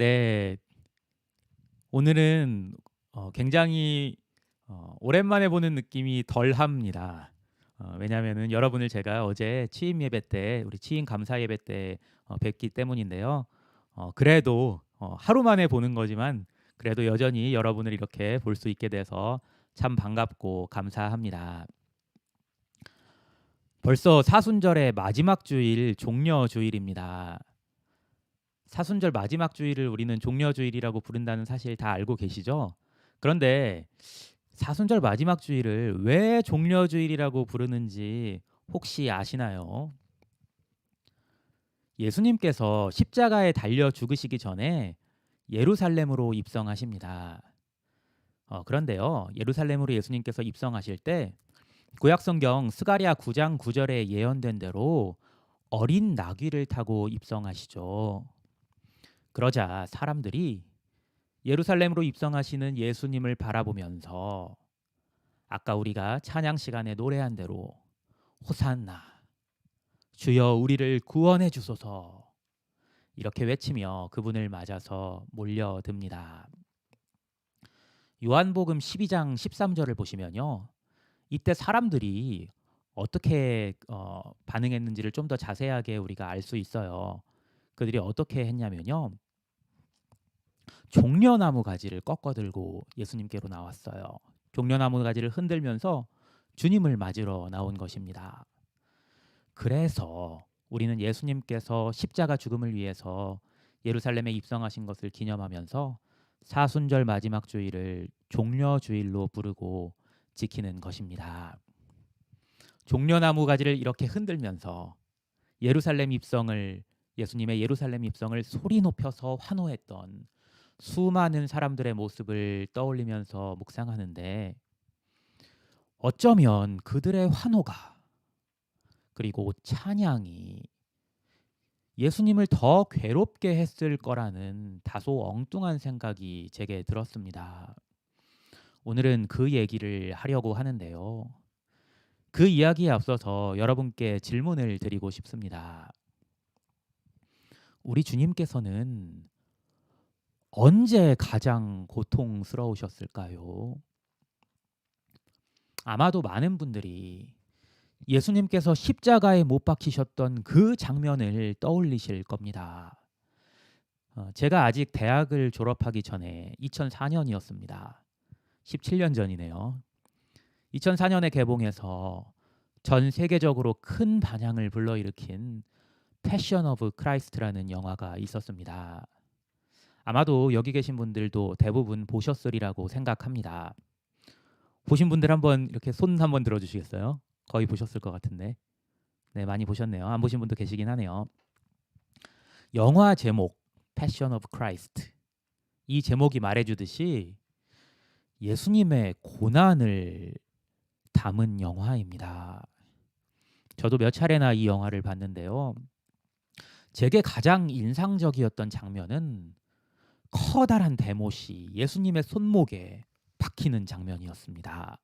네. 오늘은 어 굉장히 어 오랜만에 보는 느낌이 덜합니다. 어 왜냐하면은 여러분을 제가 어제 취임 예배 때 우리 취임 감사 예배 때 어 뵙기 때문인데요. 어 그래도 어 하루 만에 보는 거지만 그래도 여전히 여러분을 이렇게 볼 수 있게 돼서 참 반갑고 감사합니다. 벌써 사순절의 마지막 주일 종려 주일입니다. 사순절 마지막 주일을 우리는 종려 주일이라고 부른다는 사실 다 알고 계시죠? 그런데 사순절 마지막 주일을 왜 종려 주일이라고 부르는지 혹시 아시나요? 예수님께서 십자가에 달려 죽으시기 전에 예루살렘으로 입성하십니다. 어, 그런데요, 예루살렘으로 예수님께서 입성하실 때 구약성경 스가랴 9장 9절에 예언된 대로 어린 나귀를 타고 입성하시죠. 그러자 사람들이 예루살렘으로 입성하시는 예수님을 바라보면서 아까 우리가 찬양 시간에 노래한 대로 호산나 주여 우리를 구원해 주소서 이렇게 외치며 그분을 맞아서 몰려듭니다. 요한복음 12장 13절을 보시면요. 이때 사람들이 어떻게 어, 반응했는지를 좀 더 자세하게 우리가 알 수 있어요. 그들이 어떻게 했냐면요. 종려나무 가지를 꺾어 들고 예수님께로 나왔어요. 종려나무 가지를 흔들면서 주님을 맞으러 나온 것입니다. 그래서 우리는 예수님께서 십자가 죽음을 위해서 예루살렘에 입성하신 것을 기념하면서 사순절 마지막 주일을 종려 주일로 부르고 지키는 것입니다. 종려나무 가지를 이렇게 흔들면서 예루살렘 입성을 예수님의 예루살렘 입성을 소리 높여서 환호했던 수많은 사람들의 모습을 떠올리면서 묵상하는데 어쩌면 그들의 환호가 그리고 찬양이 예수님을 더 괴롭게 했을 거라는 다소 엉뚱한 생각이 제게 들었습니다. 오늘은 그 얘기를 하려고 하는데요. 그 이야기에 앞서서 여러분께 질문을 드리고 싶습니다. 우리 주님께서는 언제 가장 고통스러우셨을까요? 아마도 많은 분들이 예수님께서 십자가에 못 박히셨던 그 장면을 떠올리실 겁니다. 어, 제가 아직 대학을 졸업하기 전에 2004년이었습니다. 17년 전이네요. 2004년에 개봉해서 전 세계적으로 큰 반향을 불러일으킨 패션 오브 크라이스트라는 영화가 있었습니다. 아마도 여기 계신 분들도 대부분 보셨으리라고 생각합니다. 보신 분들 한번 이렇게 손 한번 들어 주시겠어요? 거의 보셨을 것 같은데. 네, 많이 보셨네요. 안 보신 분도 계시긴 하네요. 영화 제목 패션 오브 크라이스트. 이 제목이 말해 주듯이 예수님의 고난을 담은 영화입니다. 저도 몇 차례나 이 영화를 봤는데요. 제게 가장 인상적이었던 장면은 커다란 대못이 예수님의 손목에 박히는 장면이었습니다.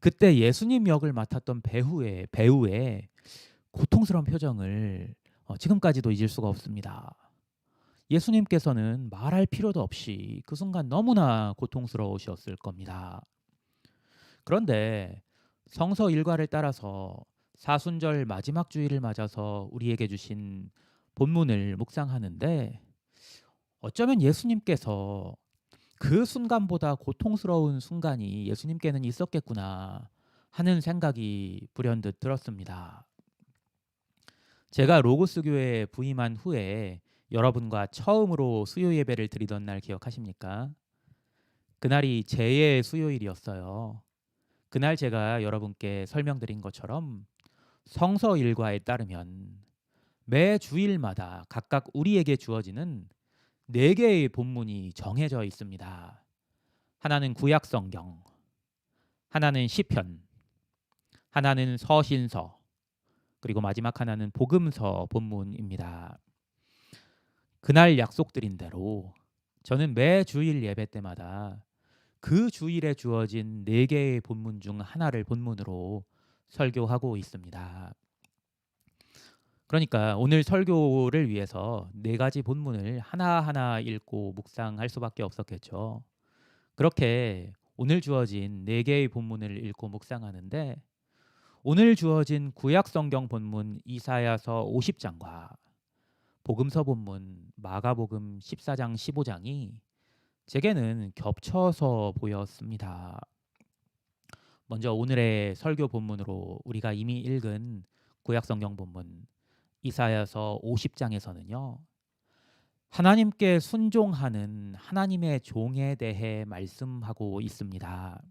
그때 예수님 역을 맡았던 배우의 배우의 고통스러운 표정을 어, 지금까지도 잊을 수가 없습니다. 예수님께서는 말할 필요도 없이 그 순간 너무나 고통스러우셨을 겁니다. 그런데 성서 일과를 따라서 사순절 마지막 주일을 맞아서 우리에게 주신 본문을 묵상하는데 어쩌면 예수님께서 그 순간보다 고통스러운 순간이 예수님께는 있었겠구나 하는 생각이 불현듯 들었습니다. 제가 로고스 교회에 부임한 후에 여러분과 처음으로 수요 예배를 드리던 날 기억하십니까? 그날이 제의 수요일이었어요. 그날 제가 여러분께 설명드린 것처럼 성서 일과에 따르면 매 주일마다 각각 우리에게 주어지는 네 개의 본문이 정해져 있습니다. 하나는 구약 성경, 하나는 시편, 하나는 서신서, 그리고 마지막 하나는 복음서 본문입니다. 그날 약속드린 대로 저는 매 주일 예배 때마다 그 주일에 주어진 네 개의 본문 중 하나를 본문으로 설교하고 있습니다. 그러니까 오늘 설교를 위해서 네 가지 본문을 하나하나 읽고 묵상할 수밖에 없었겠죠. 그렇게 오늘 주어진 네 개의 본문을 읽고 묵상하는데 오늘 주어진 구약 성경 본문 이사야서 50장과 복음서 본문 마가복음 14장 15장이 제게는 겹쳐서 보였습니다. 먼저 오늘의 설교 본문으로 우리가 이미 읽은 구약 성경 본문 이사야서 50장에서는요. 하나님께 순종하는 하나님의 종에 대해 말씀하고 있습니다.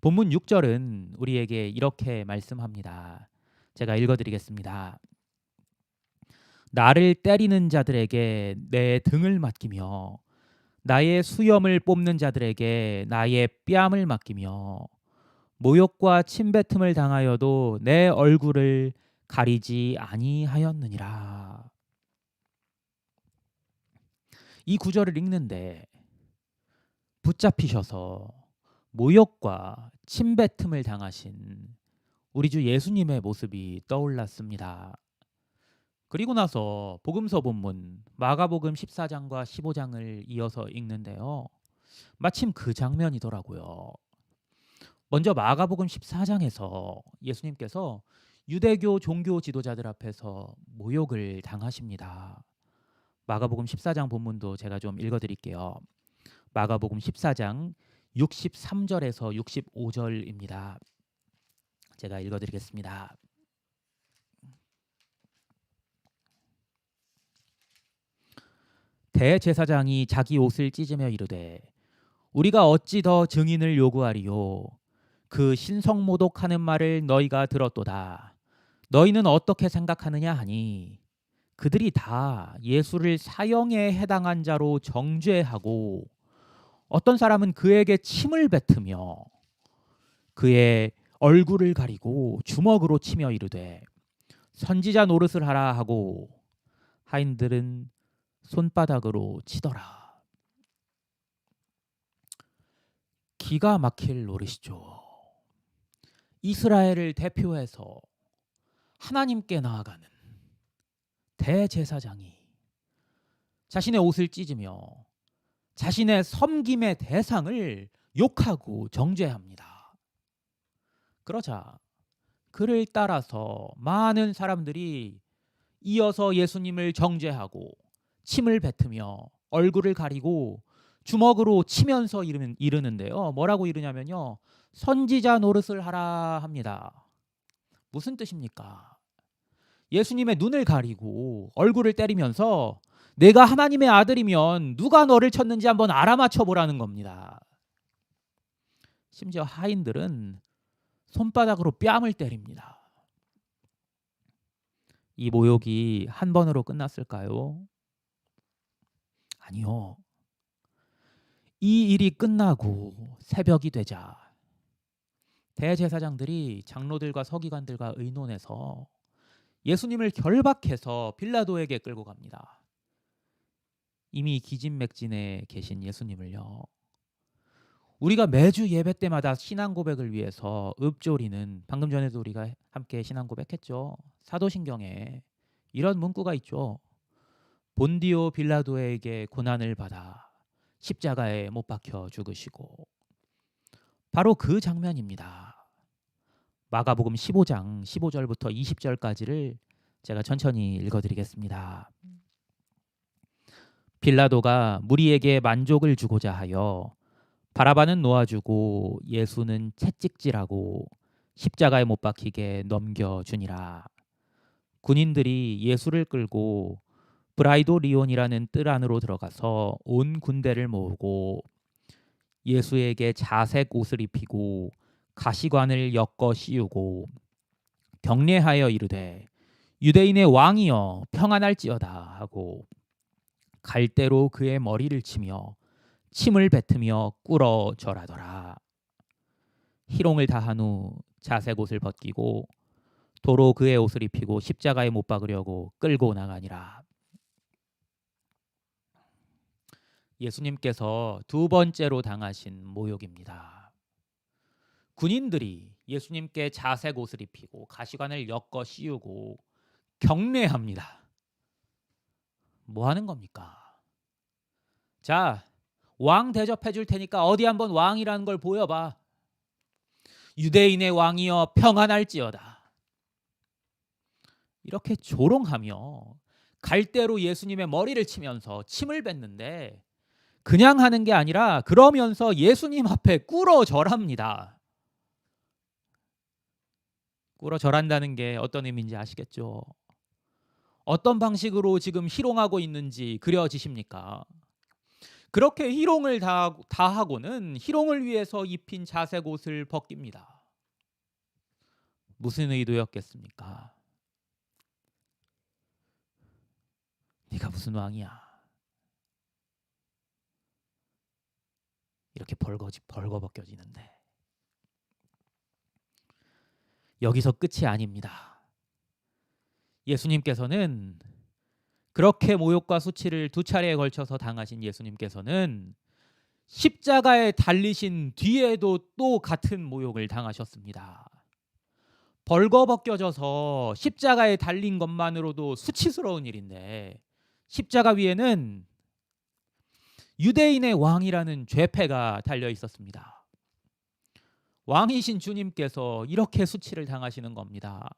본문 6절은 우리에게 이렇게 말씀합니다. 제가 읽어 드리겠습니다. 나를 때리는 자들에게 내 등을 맡기며 나의 수염을 뽑는 자들에게 나의 뺨을 맡기며 모욕과 침뱉음을 당하여도 내 얼굴을 가리지 아니하였느니라. 이 구절을 읽는데 붙잡히셔서 모욕과 침뱉음을 당하신 우리 주 예수님의 모습이 떠올랐습니다. 그리고 나서 복음서 본문 마가복음 14장과 15장을 이어서 읽는데요. 마침 그 장면이더라고요. 먼저 마가복음 14장에서 예수님께서 유대교 종교 지도자들 앞에서 모욕을 당하십니다. 마가복음 14장 본문도 제가 좀 읽어 드릴게요. 마가복음 14장 63절에서 65절입니다. 제가 읽어 드리겠습니다. 대제사장이 자기 옷을 찢으며 이르되 우리가 어찌 더 증인을 요구하리요 그 신성모독하는 말을 너희가 들었도다 너희는 어떻게 생각하느냐 하니 그들이 다 예수를 사형에 해당한 자로 정죄하고 어떤 사람은 그에게 침을 뱉으며 그의 얼굴을 가리고 주먹으로 치며 이르되 선지자 노릇을 하라 하고 하인들은 손바닥으로 치더라. 기가 막힐 노릇이죠. 이스라엘을 대표해서 하나님께 나아가는 대제사장이 자신의 옷을 찢으며 자신의 섬김의 대상을 욕하고 정죄합니다. 그러자 그를 따라서 많은 사람들이 이어서 예수님을 정죄하고 침을 뱉으며 얼굴을 가리고 주먹으로 치면서 이르는데요. 뭐라고 이르냐면요. 선지자 노릇을 하라 합니다. 무슨 뜻입니까? 예수님의 눈을 가리고 얼굴을 때리면서 내가 하나님의 아들이면 누가 너를 쳤는지 한번 알아맞혀 보라는 겁니다. 심지어 하인들은 손바닥으로 뺨을 때립니다. 이 모욕이 한 번으로 끝났을까요? 아니요. 이 일이 끝나고 새벽이 되자 대제사장들이 장로들과 서기관들과 의논해서 예수님을 결박해서 빌라도에게 끌고 갑니다. 이미 기진맥진에 계신 예수님을요. 우리가 매주 예배 때마다 신앙 고백을 위해서 읍조리는 방금 전에도 우리가 함께 신앙 고백했죠. 사도신경에 이런 문구가 있죠. 본디오 빌라도에게 고난을 받아 십자가에 못 박혀 죽으시고 바로 그 장면입니다. 마가복음 15장 15절부터 20절까지를 제가 천천히 읽어드리겠습니다. 빌라도가 무리에게 만족을 주고자 하여 바라바는 놓아주고 예수는 채찍질하고 십자가에 못 박히게 넘겨주니라. 군인들이 예수를 끌고 브라이도 리온이라는 뜰 안으로 들어가서 온 군대를 모으고 예수에게 자색 옷을 입히고 가시관을 엮어 씌우고 경례하여 이르되 유대인의 왕이여 평안할지어다 하고 갈대로 그의 머리를 치며 침을 뱉으며 꿇어 절하더라. 희롱을 다한 후 자색 옷을 벗기고 도로 그의 옷을 입히고 십자가에 못 박으려고 끌고 나가니라 예수님께서 두 번째로 당하신 모욕입니다. 군인들이 예수님께 자색 옷을 입히고 가시관을 엮어 씌우고 경례합니다. 뭐 하는 겁니까? 자, 왕 대접해 줄 테니까 어디 한번 왕이라는 걸 보여봐. 유대인의 왕이여 평안할지어다. 이렇게 조롱하며 갈대로 예수님의 머리를 치면서 침을 뱉는데 그냥 하는 게 아니라 그러면서 예수님 앞에 꿇어 절합니다. 꿇어 절한다는 게 어떤 의미인지 아시겠죠? 어떤 방식으로 지금 희롱하고 있는지 그려지십니까? 그렇게 희롱을 다, 다 하고는 희롱을 위해서 입힌 자색 옷을 벗깁니다. 무슨 의도였겠습니까? 네가 무슨 왕이야? 이렇게 벌거지 벌거벗겨지는데 여기서 끝이 아닙니다. 예수님께서는 그렇게 모욕과 수치를 두 차례에 걸쳐서 당하신 예수님께서는 십자가에 달리신 뒤에도 또 같은 모욕을 당하셨습니다. 벌거벗겨져서 십자가에 달린 것만으로도 수치스러운 일인데 십자가 위에는 유대인의 왕이라는 죄패가 달려 있었습니다. 왕이신 주님께서 이렇게 수치를 당하시는 겁니다.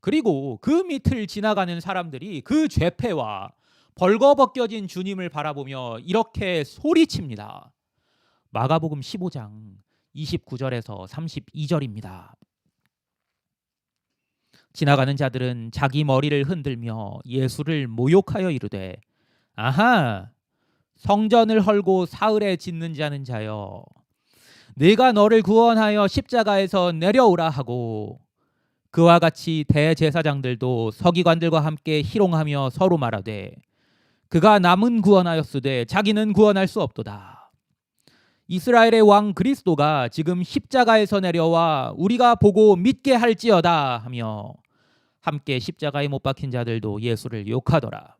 그리고 그 밑을 지나가는 사람들이 그 죄패와 벌거벗겨진 주님을 바라보며 이렇게 소리칩니다. 마가복음 15장 29절에서 32절입니다. 지나가는 자들은 자기 머리를 흔들며 예수를 모욕하여 이르되 아하 성전을 헐고 사흘에 짓는 자는 자여 내가 너를 구원하여 십자가에서 내려오라 하고 그와 같이 대제사장들도 서기관들과 함께 희롱하며 서로 말하되 그가 남은 구원하였으되 자기는 구원할 수 없도다. 이스라엘의 왕 그리스도가 지금 십자가에서 내려와 우리가 보고 믿게 할지어다 하며 함께 십자가에 못 박힌 자들도 예수를 욕하더라.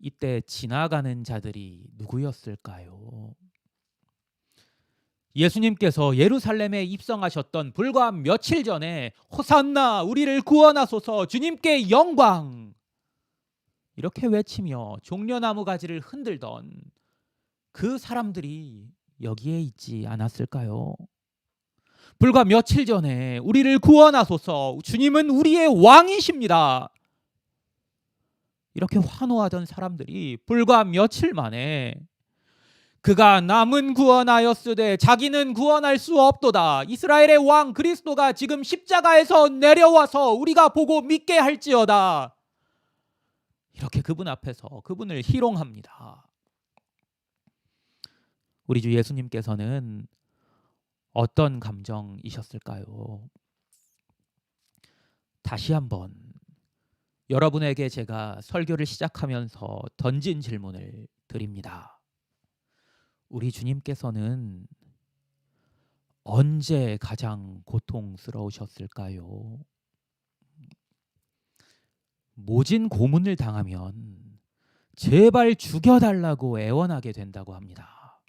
이때 지나가는 자들이 누구였을까요? 예수님께서 예루살렘에 입성하셨던 불과 며칠 전에 호산나 우리를 구원하소서 주님께 영광 이렇게 외치며 종려나무 가지를 흔들던 그 사람들이 여기에 있지 않았을까요? 불과 며칠 전에 우리를 구원하소서 주님은 우리의 왕이십니다. 이렇게 환호하던 사람들이 불과 며칠 만에 그가 남은 구원하였으되 자기는 구원할 수 없도다. 이스라엘의 왕 그리스도가 지금 십자가에서 내려와서 우리가 보고 믿게 할지어다. 이렇게 그분 앞에서 그분을 희롱합니다. 우리 주 예수님께서는 어떤 감정이셨을까요? 다시 한번 여러분에게 제가 설교를 시작하면서 던진 질문을 드립니다. 우리 주님께서는 언제 가장 고통스러우셨을까요? 모진 고문을 당하면 제발 죽여달라고 애원하게 된다고 합니다.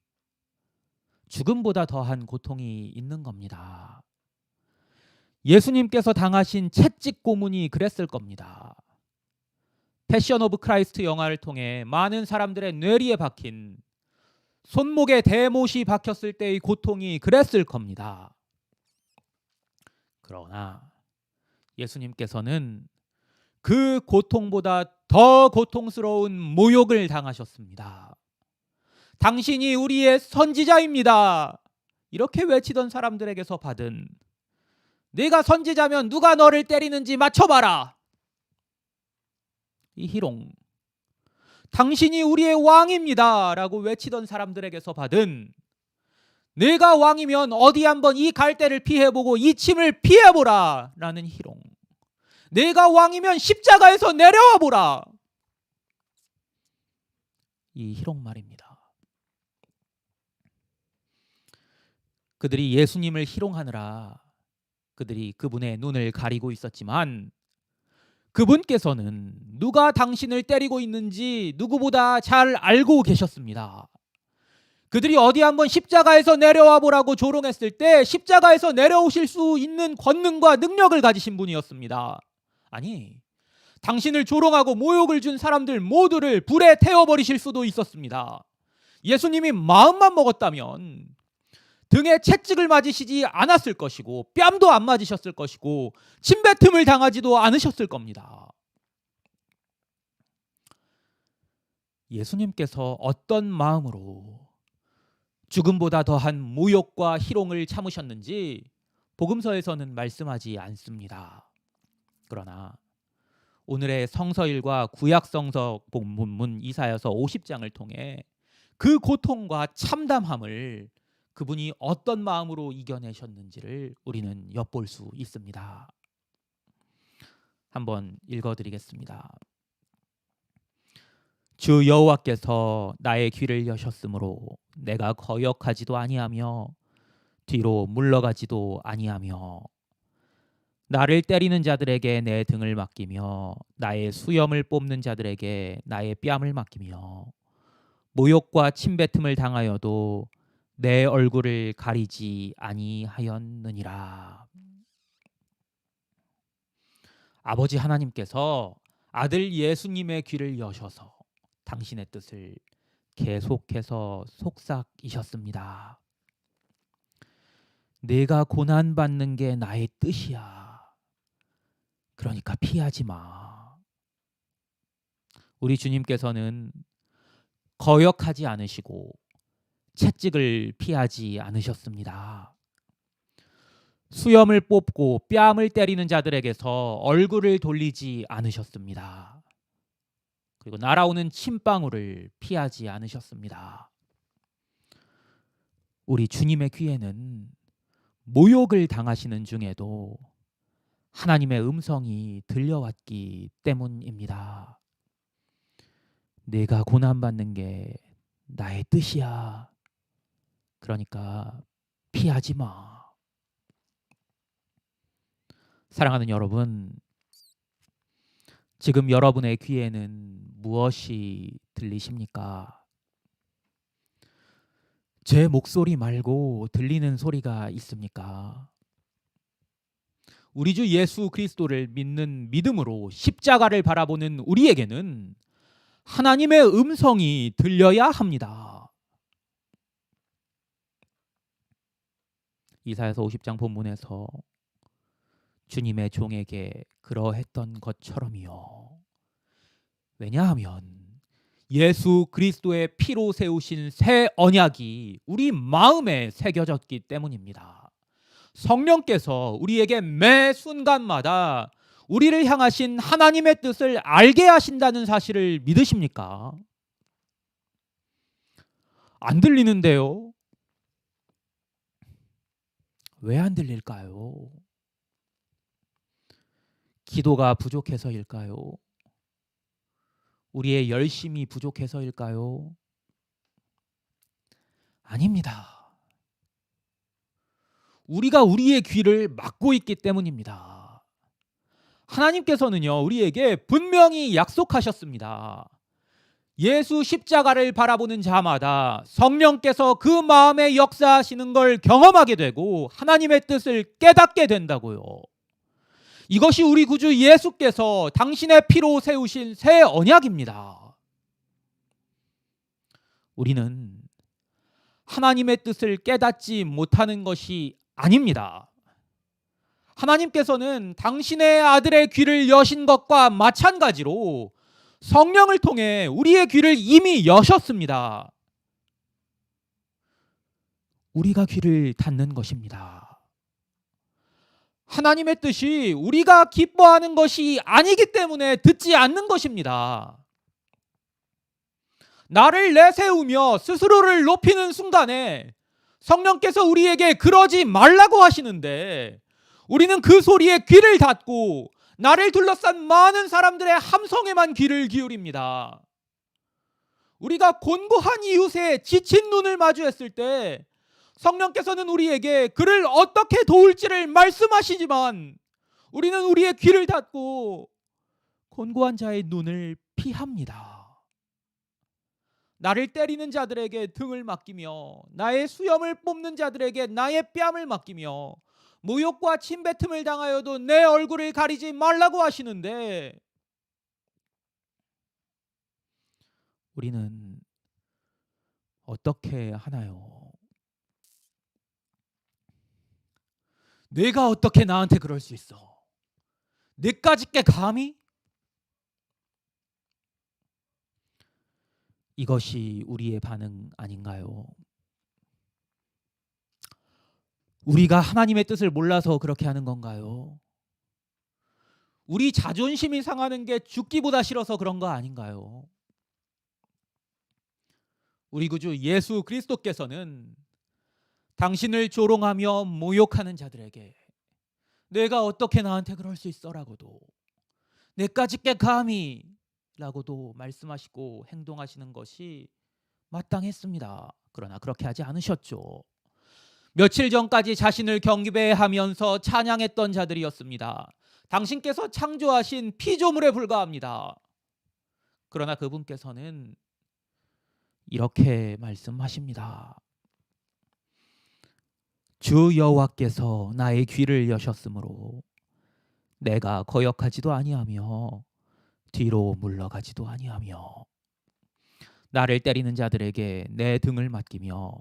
죽음보다 더한 고통이 있는 겁니다. 예수님께서 당하신 채찍 고문이 그랬을 겁니다. 패션 오브 크라이스트 영화를 통해 많은 사람들의 뇌리에 박힌 손목에 대못이 박혔을 때의 고통이 그랬을 겁니다. 그러나 예수님께서는 그 고통보다 더 고통스러운 모욕을 당하셨습니다. 당신이 우리의 선지자입니다. 이렇게 외치던 사람들에게서 받은 네가 선지자면 누가 너를 때리는지 맞춰봐라. 이 희롱. 당신이 우리의 왕입니다. 라고 외치던 사람들에게서 받은 내가 왕이면 어디 한번 이 갈대를 피해보고 이 침을 피해보라. 라는 희롱. 내가 왕이면 십자가에서 내려와 보라. 이 희롱 말입니다. 그들이 예수님을 희롱하느라 그들이 그분의 눈을 가리고 있었지만 그분께서는 누가 당신을 때리고 있는지 누구보다 잘 알고 계셨습니다. 그들이 어디 한번 십자가에서 내려와 보라고 조롱했을 때 십자가에서 내려오실 수 있는 권능과 능력을 가지신 분이었습니다. 아니, 당신을 조롱하고 모욕을 준 사람들 모두를 불에 태워버리실 수도 있었습니다. 예수님이 마음만 먹었다면 등에 채찍을 맞으시지 않았을 것이고 뺨도 안 맞으셨을 것이고 침뱉음을 당하지도 않으셨을 겁니다. 예수님께서 어떤 마음으로 죽음보다 더한 모욕과 희롱을 참으셨는지 복음서에서는 말씀하지 않습니다. 그러나 오늘의 성서일과 구약성서 본문 이사여서 50장을 통해 그 고통과 참담함을 그분이 어떤 마음으로 이겨내셨는지를 우리는 엿볼 수 있습니다. 한번 읽어드리겠습니다. 주 여호와께서 나의 귀를 여셨으므로 내가 거역하지도 아니하며 뒤로 물러가지도 아니하며 나를 때리는 자들에게 내 등을 맡기며 나의 수염을 뽑는 자들에게 나의 뺨을 맡기며 모욕과 침뱉음을 당하여도 내 얼굴을 가리지 아니하였느니라. 아버지 하나님께서 아들 예수님의 귀를 여셔서 당신의 뜻을 계속해서 속삭이셨습니다. 내가 고난 받는 게 나의 뜻이야. 그러니까 피하지 마. 우리 주님께서는 거역하지 않으시고 채찍을 피하지 않으셨습니다. 수염을 뽑고 뺨을 때리는 자들에게서 얼굴을 돌리지 않으셨습니다. 그리고 날아오는 침방울을 피하지 않으셨습니다. 우리 주님의 귀에는 모욕을 당하시는 중에도 하나님의 음성이 들려왔기 때문입니다. 내가 고난받는 게 나의 뜻이야. 그러니까 피하지 마. 사랑하는 여러분, 지금 여러분의 귀에는 무엇이 들리십니까? 제 목소리 말고 들리는 소리가 있습니까? 우리 주 예수 그리스도를 믿는 믿음으로 십자가를 바라보는 우리에게는 하나님의 음성이 들려야 합니다. 이사야서 50장 본문에서 주님의 종에게 그러했던 것처럼이요. 왜냐하면 예수 그리스도의 피로 세우신 새 언약이 우리 마음에 새겨졌기 때문입니다. 성령께서 우리에게 매 순간마다 우리를 향하신 하나님의 뜻을 알게 하신다는 사실을 믿으십니까? 안 들리는데요. 왜 안 들릴까요? 기도가 부족해서일까요? 우리의 열심이 부족해서일까요? 아닙니다. 우리가 우리의 귀를 막고 있기 때문입니다. 하나님께서는요, 우리에게 분명히 약속하셨습니다. 예수 십자가를 바라보는 자마다 성령께서 그 마음에 역사하시는 걸 경험하게 되고 하나님의 뜻을 깨닫게 된다고요. 이것이 우리 구주 예수께서 당신의 피로 세우신 새 언약입니다. 우리는 하나님의 뜻을 깨닫지 못하는 것이 아닙니다. 하나님께서는 당신의 아들의 귀를 여신 것과 마찬가지로 성령을 통해 우리의 귀를 이미 여셨습니다. 우리가 귀를 닫는 것입니다. 하나님의 뜻이 우리가 기뻐하는 것이 아니기 때문에 듣지 않는 것입니다. 나를 내세우며 스스로를 높이는 순간에 성령께서 우리에게 그러지 말라고 하시는데 우리는 그 소리에 귀를 닫고 나를 둘러싼 많은 사람들의 함성에만 귀를 기울입니다. 우리가 곤고한 이웃의 지친 눈을 마주했을 때 성령께서는 우리에게 그를 어떻게 도울지를 말씀하시지만 우리는 우리의 귀를 닫고 곤고한 자의 눈을 피합니다. 나를 때리는 자들에게 등을 맡기며 나의 수염을 뽑는 자들에게 나의 뺨을 맡기며 모욕과 침뱉음을 당하여도 내 얼굴을 가리지 말라고 하시는데 우리는 어떻게 하나요? 내가 어떻게 나한테 그럴 수 있어? 내까지 게 감히? 이것이 우리의 반응 아닌가요? 우리가 하나님의 뜻을 몰라서 그렇게 하는 건가요? 우리 자존심이 상하는 게 죽기보다 싫어서 그런 거 아닌가요? 우리 구주 예수 그리스도께서는 당신을 조롱하며 모욕하는 자들에게 내가 어떻게 나한테 그럴 수 있어라고도 내까지 게 감히 라고도 말씀하시고 행동하시는 것이 마땅했습니다. 그러나 그렇게 하지 않으셨죠. 며칠 전까지 자신을 경배하면서 찬양했던 자들이었습니다. 당신께서 창조하신 피조물에 불과합니다. 그러나 그분께서는 이렇게 말씀하십니다. 주 여호와께서 나의 귀를 여셨으므로 내가 거역하지도 아니하며 뒤로 물러가지도 아니하며 나를 때리는 자들에게 내 등을 맡기며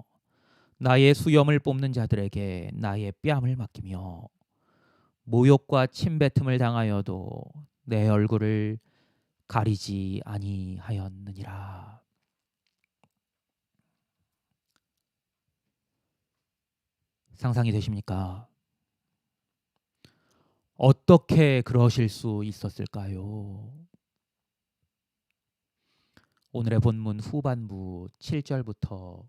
나의 수염을 뽑는 자들에게 나의 뺨을 맡기며 모욕과 침뱉음을 당하여도 내 얼굴을 가리지 아니하였느니라. 상상이 되십니까? 어떻게 그러실 수 있었을까요? 오늘의 본문 후반부 7절부터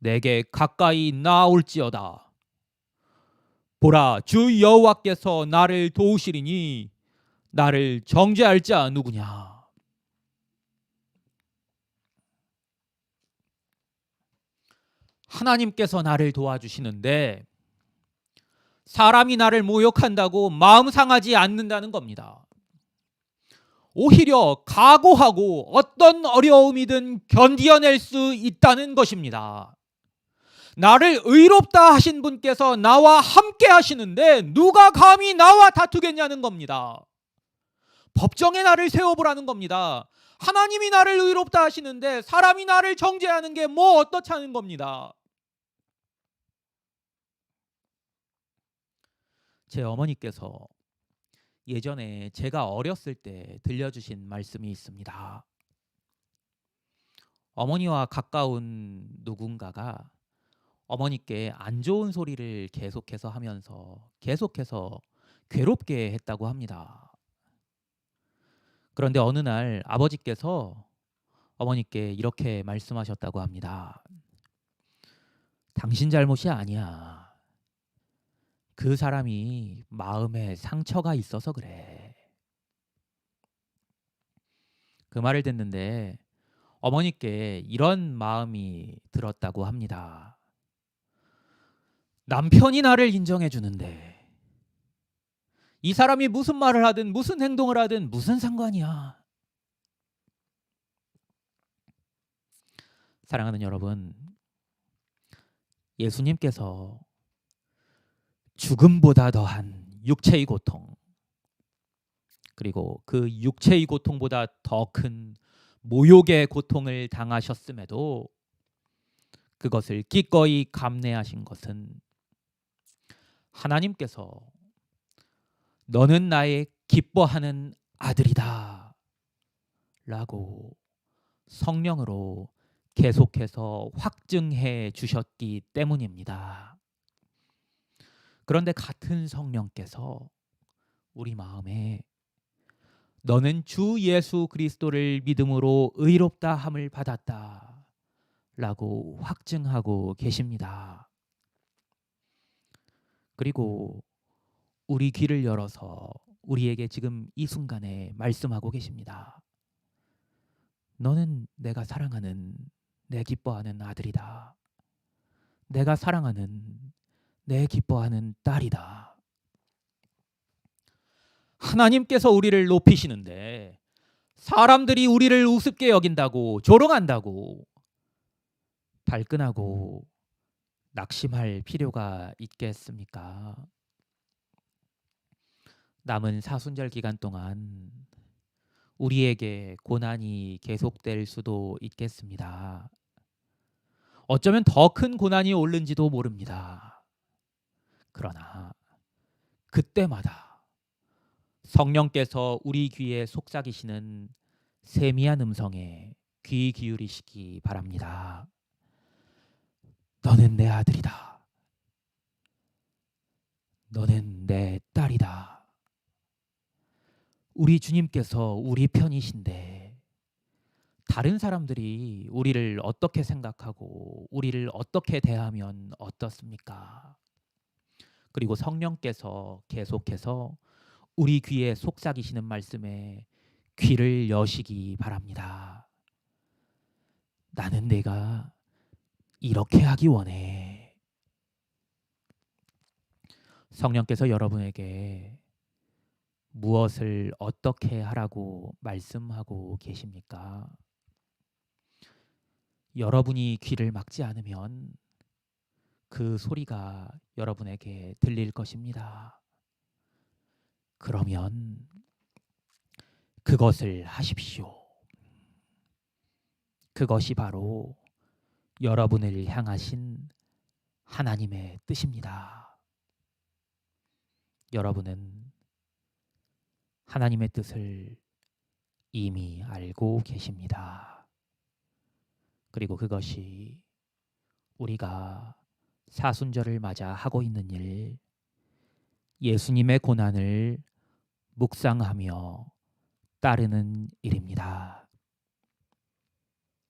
내게 가까이 나올지어다. 보라, 주 여호와께서 나를 도우시리니 나를 정죄할 자 누구냐? 하나님께서 나를 도와주시는데 사람이 나를 모욕한다고 마음 상하지 않는다는 겁니다. 오히려 각오하고 어떤 어려움이든 견디어낼 수 있다는 것입니다. 나를 의롭다 하신 분께서 나와 함께 하시는데 누가 감히 나와 다투겠냐는 겁니다. 법정에 나를 세워보라는 겁니다. 하나님이 나를 의롭다 하시는데 사람이 나를 정죄하는 게 뭐 어떻다는 겁니다. 제 어머니께서 예전에 제가 어렸을 때 들려주신 말씀이 있습니다. 어머니와 가까운 누군가가 어머니께 안 좋은 소리를 계속해서 하면서 계속해서 괴롭게 했다고 합니다. 그런데 어느 날 아버지께서 어머니께 이렇게 말씀하셨다고 합니다. 당신 잘못이 아니야. 그 사람이 마음에 상처가 있어서 그래. 그 말을 듣는데 어머니께 이런 마음이 들었다고 합니다. 남편이 나를 인정해 주는데 이 사람이 무슨 말을 하든 무슨 행동을 하든 무슨 상관이야. 사랑하는 여러분, 예수님께서 죽음보다 더한 육체의 고통 그리고 그 육체의 고통보다 더 큰 모욕의 고통을 당하셨음에도 그것을 기꺼이 감내하신 것은 하나님께서 너는 나의 기뻐하는 아들이다 라고 성령으로 계속해서 확증해 주셨기 때문입니다. 그런데 같은 성령께서 우리 마음에 너는 주 예수 그리스도를 믿음으로 의롭다 함을 받았다. 라고 확증하고 계십니다. 그리고 우리 귀를 열어서 우리에게 지금 이 순간에 말씀하고 계십니다. 너는 내가 사랑하는 내 기뻐하는 아들이다. 내가 사랑하는 내 기뻐하는 딸이다. 하나님께서 우리를 높이시는데 사람들이 우리를 우습게 여긴다고 조롱한다고 발끈하고 낙심할 필요가 있겠습니까? 남은 사순절 기간 동안 우리에게 고난이 계속될 수도 있겠습니다. 어쩌면 더 큰 고난이 오는지도 모릅니다. 그러나 그때마다 성령께서 우리 귀에 속삭이시는 세미한 음성에 귀 기울이시기 바랍니다. 너는 내 아들이다. 너는 내 딸이다. 우리 주님께서 우리 편이신데 다른 사람들이 우리를 어떻게 생각하고 우리를 어떻게 대하면 어떻습니까? 그리고 성령께서 계속해서 우리 귀에 속삭이시는 말씀에 귀를 여시기 바랍니다. 나는 내가 이렇게 하기 원해. 성령께서 여러분에게 무엇을 어떻게 하라고 말씀하고 계십니까? 여러분이 귀를 막지 않으면 그 소리가 여러분에게 들릴 것입니다. 그러면 그것을 하십시오. 그것이 바로 여러분을 향하신 하나님의 뜻입니다. 여러분은 하나님의 뜻을 이미 알고 계십니다. 그리고 그것이 우리가 사순절을 맞아 하고 있는 일, 예수님의 고난을 묵상하며 따르는 일입니다.